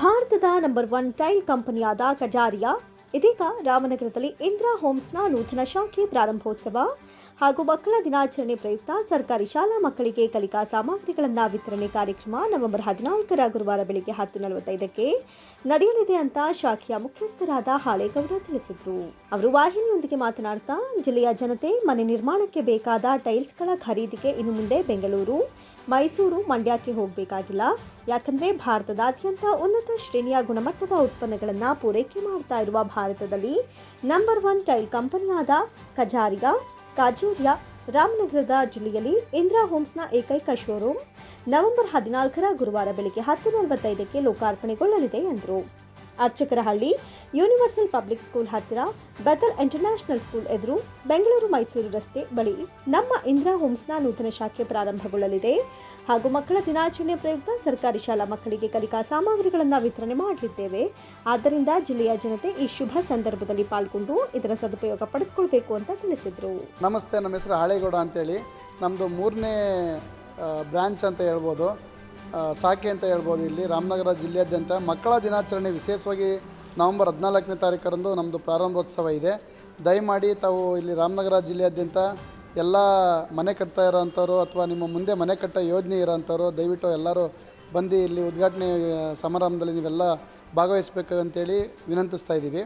ಭಾರತದ number one tile ಕಂಪನಿಯಾದ ಕಜಾರಿಯಾ ಇದೀಗ ರಾಮನಗರದಲ್ಲಿ ಇಂದಿರಾ ಹೋಮ್ಸ್ನ ನೂತನ ಶಾಖೆ ಪ್ರಾರಂಭೋತ್ಸವ. ಹಾಗೂ ಮಕ್ಕಳ ದಿನಾಚರಣೆ ಪ್ರಯುಕ್ತ ಸರ್ಕಾರಿ ಶಾಲಾ ಮಕ್ಕಳಿಗೆ ಕಲಿಕಾ ಸಾಮಗ್ರಿಗಳನ್ನು ವಿತರಣೆ ಕಾರ್ಯಕ್ರಮ ನವೆಂಬರ್ ಹದಿನಾಲ್ಕರ ಗುರುವಾರ ಬೆಳಿಗ್ಗೆ ಹತ್ತು ನಲವತ್ತೈದಕ್ಕೆ ನಡೆಯಲಿದೆ ಅಂತ ಶಾಖೆಯ ಮುಖ್ಯಸ್ಥರಾದ ಹಾಳೇಗೌಡ ತಿಳಿಸಿದರು. ಅವರು ವಾಹಿನಿಯೊಂದಿಗೆ ಮಾತನಾಡ್ತಾ, ಜಿಲ್ಲೆಯ ಜನತೆ ಮನೆ ನಿರ್ಮಾಣಕ್ಕೆ ಬೇಕಾದ ಟೈಲ್ಸ್ಗಳ ಖರೀದಿಗೆ ಇನ್ನು ಮುಂದೆ ಬೆಂಗಳೂರು, ಮೈಸೂರು ಮಂಡ್ಯಕ್ಕೆ ಹೋಗಬೇಕಾಗಿಲ್ಲ. ಯಾಕಂದ್ರೆ ಭಾರತದಾದ್ಯಂತ ಉನ್ನತ ಶ್ರೇಣಿಯ ಗುಣಮಟ್ಟದ ಉತ್ಪನ್ನಗಳನ್ನು ಪೂರೈಕೆ ಮಾಡ್ತಾ ಇರುವ ಭಾರತದಲ್ಲಿ ನಂಬರ್ ಒನ್ ಟೈಲ್ ಕಂಪನಿಯಾದ ಕಜಾರಿಯಾ ಕಾಜೂರಿಯಾ ರಾಮನಗರದ ಜಿಲ್ಲೆಯಲ್ಲಿ ಇಂದಿರಾ ಹೋಮ್ಸ್ನ ಏಕೈಕ ಶೋರೂಮ್ ನವೆಂಬರ್ ಹದಿನಾಲ್ಕರ ಗುರುವಾರ ಬೆಳಗ್ಗೆ ಹತ್ತು ನಲವತ್ತೈದಕ್ಕೆ ಲೋಕಾರ್ಪಣೆಗೊಳ್ಳಲಿದೆ ಎಂದರು. ಅರ್ಚಕರಹಳ್ಳಿ ಯೂನಿವರ್ಸಲ್ ಪಬ್ಲಿಕ್ ಸ್ಕೂಲ್ ಹತ್ತಿರ ಬೆತಲ್ ಇಂಟರ್ನ್ಯಾಷನಲ್ ಸ್ಕೂಲ್ ಎದುರು, ಬೆಂಗಳೂರು ಮೈಸೂರು ರಸ್ತೆ ಬಳಿ ನಮ್ಮ ಇಂದಿರಾ ಹೋಮ್ಸ್ನ ನೂತನ ಶಾಖೆ ಪ್ರಾರಂಭಗೊಳ್ಳಲಿದೆ. ಹಾಗೂ ಮಕ್ಕಳ ದಿನಾಚರಣೆ ಪ್ರಯುಕ್ತ ಸರ್ಕಾರಿ ಶಾಲಾ ಮಕ್ಕಳಿಗೆ ಕಲಿಕಾ ಸಾಮಗ್ರಿಗಳನ್ನು ವಿತರಣೆ ಮಾಡಲಿದ್ದೇವೆ. ಆದ್ದರಿಂದ ಜಿಲ್ಲೆಯ ಜನತೆ ಈ ಶುಭ ಸಂದರ್ಭದಲ್ಲಿ ಪಾಲ್ಗೊಂಡು ಇದರ ಸದುಪಯೋಗ ಪಡೆದುಕೊಳ್ಬೇಕು ಅಂತ ತಿಳಿಸಿದರು. ನಮಸ್ತೆ, ನಮ್ಮ ಹೆಸರು ಹಾಳೇಗೌಡ ಅಂತೇಳಿ. ನಮ್ಮದು ಮೂರನೇ ಬ್ರಾಂಚ್ ಅಂತ ಹೇಳ್ಬೋದು. ಶಾಖೆ ಅಂತ ಹೇಳ್ಬೋದು ಇಲ್ಲಿ. ರಾಮನಗರ ಜಿಲ್ಲೆಯಾದ್ಯಂತ ಮಕ್ಕಳ ದಿನಾಚರಣೆ ವಿಶೇಷವಾಗಿ ನವಂಬರ್ ಹದಿನಾಲ್ಕನೇ ತಾರೀಕರಂದು ನಮ್ಮದು ಪ್ರಾರಂಭೋತ್ಸವ ಇದೆ. ದಯಮಾಡಿ ತಾವು ಇಲ್ಲಿ ರಾಮನಗರ ಜಿಲ್ಲೆಯಾದ್ಯಂತ ಎಲ್ಲ ಮನೆ ಕಟ್ತಾ ಇರೋಂಥವ್ರು ಅಥವಾ ನಿಮ್ಮ ಮುಂದೆ ಮನೆ ಕಟ್ಟೋ ಯೋಜನೆ ಇರೋಂಥವ್ರು ದಯವಿಟ್ಟು ಎಲ್ಲರೂ ಬಂದು ಇಲ್ಲಿ ಉದ್ಘಾಟನೆ ಸಮಾರಂಭದಲ್ಲಿ ನೀವೆಲ್ಲ ಭಾಗವಹಿಸಬೇಕು ಅಂತೇಳಿ ವಿನಂತಿಸ್ತಾ ಇದ್ದೀವಿ.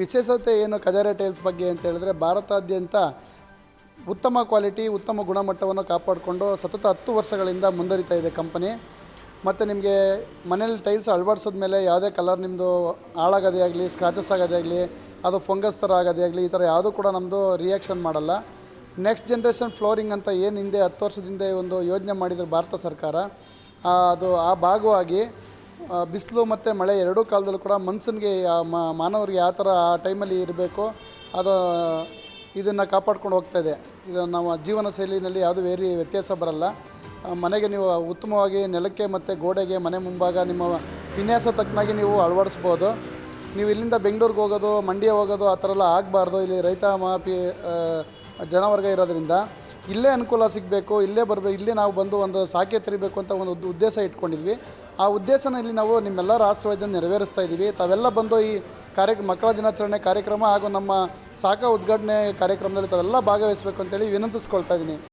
ವಿಶೇಷತೆ ಏನು ಕಜಾರೆ ಟೈಲ್ಸ್ ಬಗ್ಗೆ ಅಂತ ಹೇಳಿದ್ರೆ ಭಾರತಾದ್ಯಂತ ಉತ್ತಮ ಕ್ವಾಲಿಟಿ, ಉತ್ತಮ ಗುಣಮಟ್ಟವನ್ನು ಕಾಪಾಡಿಕೊಂಡು ಸತತ ಹತ್ತು ವರ್ಷಗಳಿಂದ ಮುಂದುವರಿತಾ ಇದೆ ಕಂಪನಿ. ಮತ್ತು ನಿಮಗೆ ಮನೇಲಿ ಟೈಲ್ಸ್ ಅಳವಡಿಸಿದ ಮೇಲೆ ಯಾವುದೇ ಕಲರ್ ನಿಮ್ಮದು ಹಾಳಾಗೋದೇ ಆಗಲಿ ಸ್ಕ್ರಾಚಸ್ ಆಗೋದೇ ಆಗಲಿ, ಅದು ಫಂಗಸ್ ಥರ ಆಗೋದೇ ಆಗಲಿ, ಈ ಥರ ಯಾವುದೂ ಕೂಡ ನಮ್ಮದು ರಿಯಾಕ್ಷನ್ ಮಾಡಲ್ಲ. ನೆಕ್ಸ್ಟ್ ಜನ್ರೇಷನ್ ಫ್ಲೋರಿಂಗ್ ಅಂತ ಏನು ಹಿಂದೆ ಹತ್ತು ವರ್ಷದ ಹಿಂದೆ ಒಂದು ಯೋಜನೆ ಮಾಡಿದ್ರು ಭಾರತ ಸರ್ಕಾರ ಅದು ಆ ಭಾಗವಾಗಿ ಬಿಸಿಲು ಮತ್ತು ಮಳೆ ಎರಡೂ ಕಾಲದಲ್ಲೂ ಕೂಡ ಮನ್ಸನ್ಗೆ ಮಾನವರಿಗೆ ಯಾವ ಥರ ಆ ಟೈಮಲ್ಲಿ ಇರಬೇಕು, ಅದು ಇದನ್ನು ಕಾಪಾಡ್ಕೊಂಡು ಹೋಗ್ತಾ ಇದೆ. ಇದು ನಮ್ಮ ಜೀವನ ಶೈಲಿನಲ್ಲಿ ಯಾವುದೂ ವೇರಿ ವ್ಯತ್ಯಾಸ ಬರಲ್ಲ. ಮನೆಗೆ ನೀವು ಉತ್ತಮವಾಗಿ ನೆಲಕ್ಕೆ ಮತ್ತು ಗೋಡೆಗೆ ಮನೆ ಮುಂಭಾಗ ನಿಮ್ಮ ವಿನ್ಯಾಸ ತಕ್ಕನಾಗಿ ನೀವು ಅಳವಡಿಸ್ಬೋದು. ನೀವು ಇಲ್ಲಿಂದ ಬೆಂಗಳೂರಿಗೆ ಹೋಗೋದು, ಮಂಡ್ಯ ಹೋಗೋದು ಆ ಥರ ಎಲ್ಲ ಆಗಬಾರ್ದು. ಇಲ್ಲಿ ರೈತ ಮಾಪಿ ಜನವರ್ಗ ಇರೋದ್ರಿಂದ ಇಲ್ಲೇ ಅನುಕೂಲ ಸಿಗಬೇಕು, ಇಲ್ಲೇ ಬರಬೇಕು ಇಲ್ಲೇ ನಾವು ಬಂದು ಒಂದು ಸಾಕೆ ತೆರಿಬೇಕು ಅಂತ ಒಂದು ಉದ್ದೇಶ ಇಟ್ಕೊಂಡಿದ್ವಿ. ಆ ಉದ್ದೇಶನ ಇಲ್ಲಿ ನಾವು ನಿಮ್ಮೆಲ್ಲರ ಆಶೀರ್ವಾದದಿಂದ ನೆರವೇರಿಸ್ತಾ ಇದ್ದೀವಿ. ತಾವೆಲ್ಲ ಬಂದು ಈ ಕಾರ್ಯ, ಮಕ್ಕಳ ದಿನಾಚರಣೆ ಕಾರ್ಯಕ್ರಮ ಹಾಗೂ ನಮ್ಮ ಸಾಕ ಉದ್ಘಾಟನೆ ಕಾರ್ಯಕ್ರಮದಲ್ಲಿ ತಾವೆಲ್ಲ ಭಾಗವಹಿಸಬೇಕು ಅಂತೇಳಿ ವಿನಂತಿಸ್ಕೊಳ್ತಾ ಇದ್ದೀನಿ.